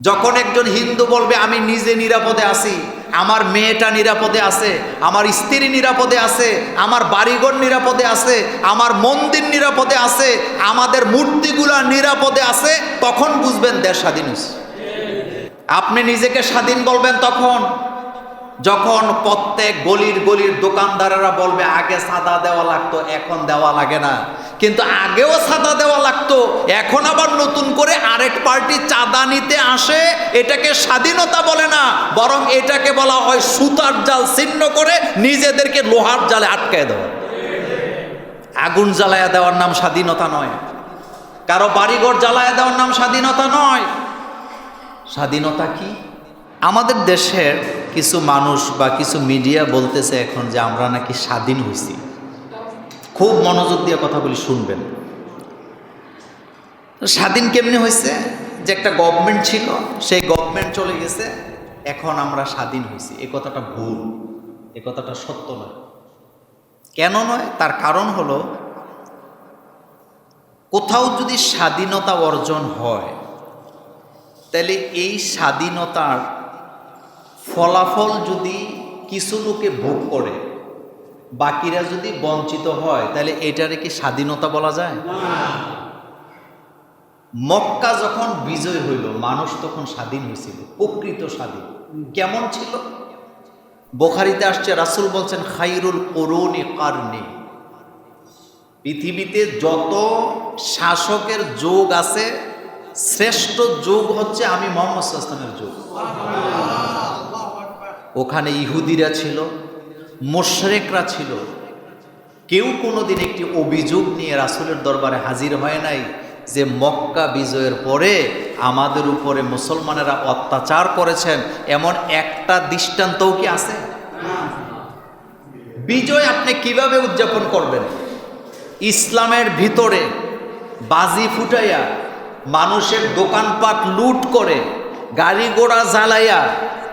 যখন একজন হিন্দু বলবে, আমি নিজে নিরাপদে আছি, আমার মেয়েটা নিরাপদে আছে, আমার স্ত্রী নিরাপদে আছে, আমার বাড়িঘর নিরাপদে আছে, আমার মন্দির নিরাপদে আছে, আমাদের মূর্তিগুলা নিরাপদে আছে, তখন বুঝবেন দেশ স্বাধীন আপনি নিজেকে স্বাধীন বলবেন তখন। যখন প্রত্যেক গলির গলির দোকানদারেরা বলবে, আগে সাদা দেওয়া লাগতো, এখন দেওয়া লাগে না। কিন্তু আগেও সাদা দেওয়া লাগতো, এখন আবার নতুন করে আরেক পার্টি চাঁদা নিতে আসে, এটাকে স্বাধীনতা বলে না, বরং এটাকে বলা হয় সুতার জাল ছিন্ন করে নিজেদেরকে লোহার জালে আটকায় দেওয়া। আগুন জ্বালায়া দেওয়ার নাম স্বাধীনতা নয়। কারও বাড়িঘর জ্বালায়া দেওয়ার নাম স্বাধীনতা নয়। স্বাধীনতা কি? আমাদের দেশের কিছু মানুষ বা কিছু মিডিয়া বলতেছে এখন যে আমরা নাকি স্বাধীন হয়েছি খুব মনোযোগ দিয়ে কথাগুলি শুনবেন। স্বাধীন কেমনি হয়েছে যে একটা গভর্নমেন্ট ছিল, সেই গভর্নমেন্ট চলে গেছে, এখন আমরা স্বাধীন হয়েছি এ কথাটা ভুল, এ কথাটা সত্য নয় কেন নয়? তার কারণ হলো, কোথাও যদি স্বাধীনতা অর্জন হয়, তাহলে এই স্বাধীনতার ফলাফল যদি কিছু লোকে ভোগ করে, বাকিরা যদি বঞ্চিত হয়, তাহলে এটারে কি স্বাধীনতা বলা যায়? মক্কা যখন বিজয় হইল, মানুষ তখন স্বাধীন হয়েছিল প্রকৃত স্বাধীন। কেমন ছিল? বোখারিতে আসছে, রাসুল বলছেন, খাইরুল করুনি কারনি। পৃথিবীতে যত শাসকের যোগ আছে, শ্রেষ্ঠ যোগ হচ্ছে আমি মোহাম্মদ সাল্লামের যোগ। ওখানে ইহুদিরা ছিল, মোশরেকরা ছিল। কেউ কোনোদিন একটি অভিযোগ নিয়ে রাসুলের দরবারে হাজির হয় নাই যে মক্কা বিজয়ের পরে আমাদের উপরে মুসলমানেরা অত্যাচার করেছেন, এমন একটা দৃষ্টান্তও কি আছে? বিজয় আপনি কীভাবে উদযাপন করবেন? ইসলামের ভিতরে বাজি ফুটাইয়া, মানুষের দোকানপাট লুট করে, গাড়ি ঘোড়া জ্বালাইয়া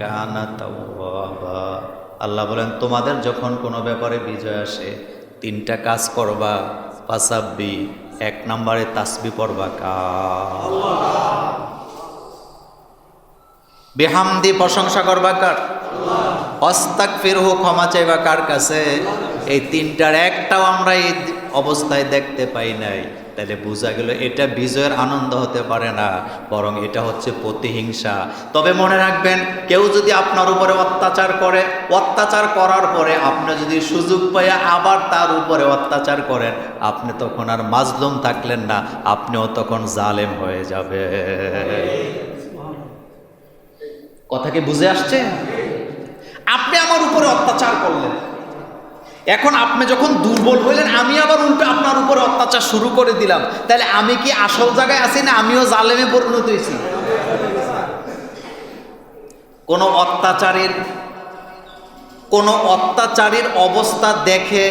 কানা আল্লাহ বলেন, তোমাদের যখন কোনো ব্যাপারে বিজয় আসে, তিনটা কাজ করবা পাসাব্বি এক নম্বরে তাসবি পড়বা বেহামদি প্রশংসা করবা, কার? অস্তাক ফিরহু ক্ষমা চাইবা, কার কাছে? এই তিনটার একটাও আমরা এই অবস্থায় দেখতে পাই নাই। তাহলে বোঝা গেল এটা বিজয়ের আনন্দ হতে পারে না, বরং এটা হচ্ছে প্রতিহিংসা। তবে মনে রাখবেন, কেউ যদি আপনার উপরে অত্যাচার করে, অত্যাচার করার পরে আপনি যদি সুযোগ পাইয়া আবার তার উপরে অত্যাচার করেন, আপনি তখন আর মাজলুম থাকলেন না, আপনিও তখন জালেম হয়ে যাবে কথা কি বুঝে আসছে? আপনি আমার উপরে অত্যাচার করলেন। এখন আপনি যখন দুর্বল হইলেন, আমি আবার উল্টো আপনার উপরে অত্যাচার শুরু করে দিলাম। তাহলে আমি কি আসল জায়গায় আছি না আমিও জালেমে পরিণত হয়েছি? কোন অত্যাচারীর কোন অত্যাচারীর অবস্থা দেখে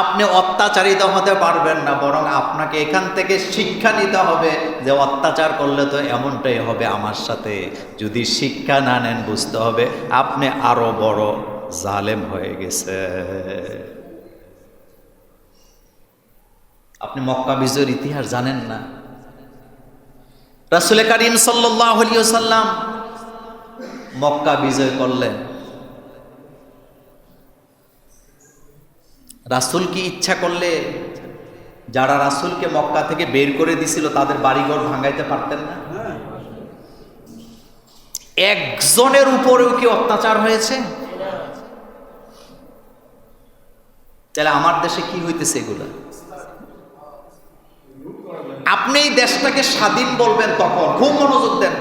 আপনি অত্যাচারিত হতে পারবেন না, বরং আপনাকে এখান থেকে শিক্ষা নিতে হবে যে অত্যাচার করলে তো এমনটাই হবে আমার সাথে। যদি শিক্ষা না নেন, বুঝতে হবে আপনি আরও বড় জালেম হয়ে গেছে। আপনি মক্কা বিজয়ের ইতিহাস জানেন না? রাসুল করিম সাল্লাম মক্কা বিজয় করলেন। রাসুল কি ইচ্ছা করলে যারা রাসুলকে মক্কা থেকে বের করে দিছিল তাদের বাড়িঘর ভাঙাইতে পারতেন না? একজনের উপরেও কি অত্যাচার হয়েছে? তাহলে আমার দেশে কি হইতেছে এগুলা? আপনি এই দেশটাকে স্বাধীন বলবেন তখন, খুব মনোযোগ দেন।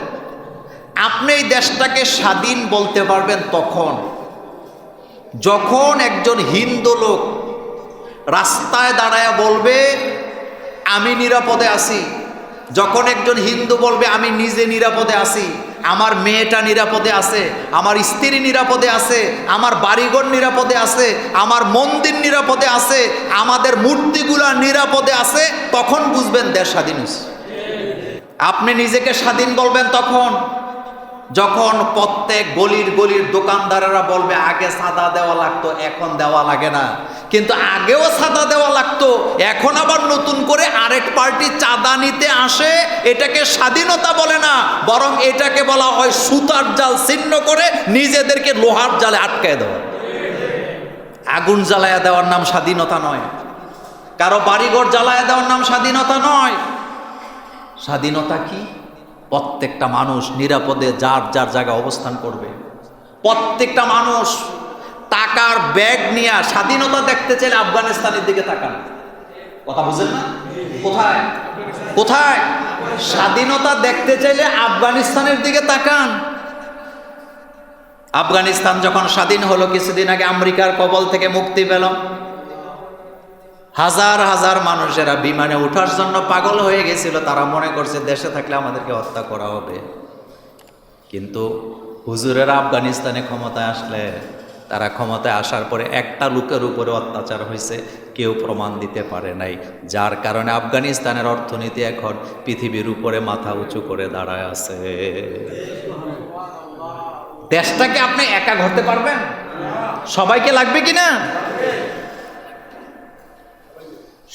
আপনি এই দেশটাকে স্বাধীন বলতে পারবেন তখন। যখন একজন হিন্দু লোক রাস্তায় দাঁড়ায় বলবে, আমি নিরাপদে আছি। যখন একজন হিন্দু বলবে, আমি নিজে নিরাপদে আছি। আমার মেয়েটা নিরাপদে আছে, আমার স্ত্রী নিরাপদে আছে, আমার বাড়িঘর নিরাপদে আছে, আমার মন্দির নিরাপদে আছে, আমাদের মূর্তিগুলা নিরাপদে আছে, তখন বুঝবেন দেশ স্বাধীন আপনি নিজেকে স্বাধীন বলবেন তখন। যখন প্রত্যেক গলির গলির দোকানদারেরা বলবে, আগে সাদা দেওয়া লাগতো, এখন দেওয়া লাগে না। কিন্তু আগেও সাদা দেওয়া লাগতো, এখন আবার নতুন করে আরেক পার্টি চাঁদা নিতে আসে, এটাকে স্বাধীনতা বলে না, বরং এটাকে বলা হয় সুতার জাল ছিন্ন করে নিজেদেরকে লোহার জালে আটকায় দেওয়া। আগুন জ্বালায়া দেওয়ার নাম স্বাধীনতা নয়। কারও বাড়িঘর জ্বালায়া দেওয়ার নাম স্বাধীনতা নয়। স্বাধীনতা কি? প্রত্যেকটা মানুষ নিরাপদে যার যার জায়গায় অবস্থান করবে। প্রত্যেকটা মানুষ টাকার ব্যাগ নিয়ে স্বাধীনতা দেখতে চাইলে আফগানিস্তানের দিকে তাকান। কথা বুঝেন না? কোথায়? কোথায়? স্বাধীনতা দেখতে চাইলে আফগানিস্তানের দিকে তাকান। আফগানিস্তান যখন স্বাধীন হলো, কিছুদিন আগে আমেরিকার কবল থেকে মুক্তি পেল। হাজার হাজার মানুষেরা বিমানে ওঠার জন্য পাগল হয়ে গেছিল, তারা মনে করছে দেশে থাকলে আমাদেরকে হত্যা করা হবে। কিন্তু হুজুরেরা আফগানিস্তানে ক্ষমতায় আসলে, তারা ক্ষমতায় আসার পরে একটা লোকের উপরে অত্যাচার হয়েছে, কেউ প্রমাণ দিতে পারে নাই। যার কারণে আফগানিস্তানের অর্থনীতি এখন পৃথিবীর উপরে মাথা উঁচু করে দাঁড়ায় আছে। দেশটাকে আপনি একা ঘরতে পারবেন? সবাইকে লাগবে কি না?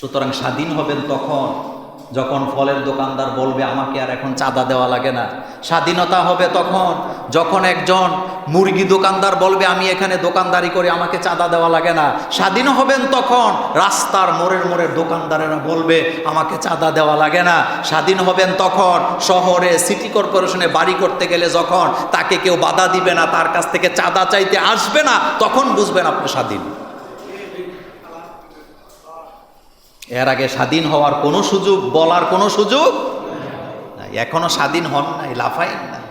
সুতরাং স্বাধীন হবেন তখন, যখন ফলের দোকানদার বলবে, আমাকে আর এখন চাঁদা দেওয়া লাগে না। স্বাধীনতা হবে তখন, যখন একজন মুরগি দোকানদার বলবে, আমি এখানে দোকানদারি করে আমাকে চাঁদা দেওয়া লাগে না। স্বাধীন হবেন তখন, রাস্তার মোড়ের মোড়ের দোকানদারেরা বলবে, আমাকে চাঁদা দেওয়া লাগে না। স্বাধীন হবেন তখন, শহরে, সিটি কর্পোরেশনে বাড়ি করতে গেলে যখন তাকে কেউ বাধা দিবে না, তার কাছ থেকে চাঁদা চাইতে আসবে না, তখন বুঝবেন আপনি স্বাধীন। এর আগে স্বাধীন হওয়ার কোনো সুযোগ, বলার কোনো সুযোগ এখনও স্বাধীন হন নাই, লাফাইন নাই।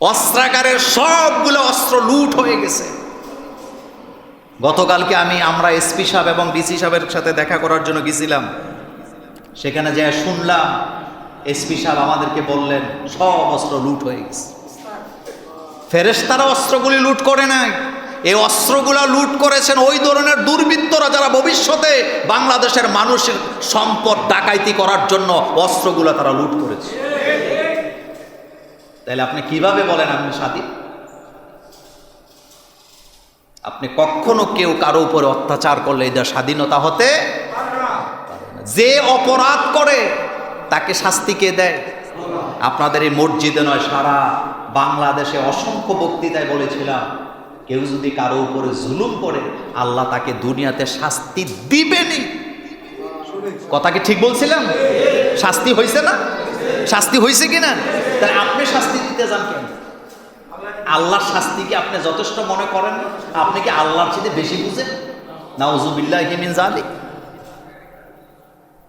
অস্ত্রাগারের সবগুলো অস্ত্র লুট হয়ে গেছে। গতকালকে আমি আমরা এসপি সাহেব এবং ডিসি সাহেবের সাথে দেখা করার জন্য গেছিলাম। সেখানে যে শুনলাম, এসপি সাহেব আমাদেরকে বললেন, সব অস্ত্র লুট হয়ে গেছে। ফেরেশতারা অস্ত্রগুলি লুট করে নাই। এই অস্ত্রগুলা লুট করেছেন ওই ধরনের দুর্বৃত্তরা যারা ভবিষ্যতে বাংলাদেশের মানুষের সম্পদ ডাকাইতি করার জন্য অস্ত্রগুলা তারা লুট করেছে। তাহলে আপনি কীভাবে বলেন আপনি স্বাধীন আপনি কখনো কেউ কারও উপরে অত্যাচার করলে এটা স্বাধীনতা হতে যে অপরাধ করে, তাকে শাস্তি কে দেয়? আপনাদের এই মসজিদে নয়, সারা বাংলাদেশে অসংখ্য বক্তৃতায় বলেছিলাম কেউ যদি কারও উপরে জুলুম করে, আল্লাহ তাকে দুনিয়াতে শাস্তি দিবেনি কথা কি ঠিক বলছিলাম? শাস্তি হয়েছে না? শাস্তি হয়েছে কি না তাহলে আপনি শাস্তি দিতে যান কেন? আল্লাহর শাস্তি কি আপনি যথেষ্ট মনে করেন? আপনি কি আল্লাহর চেয়ে বেশি বুঝেন? না ওজুবিল্লাহ জালিক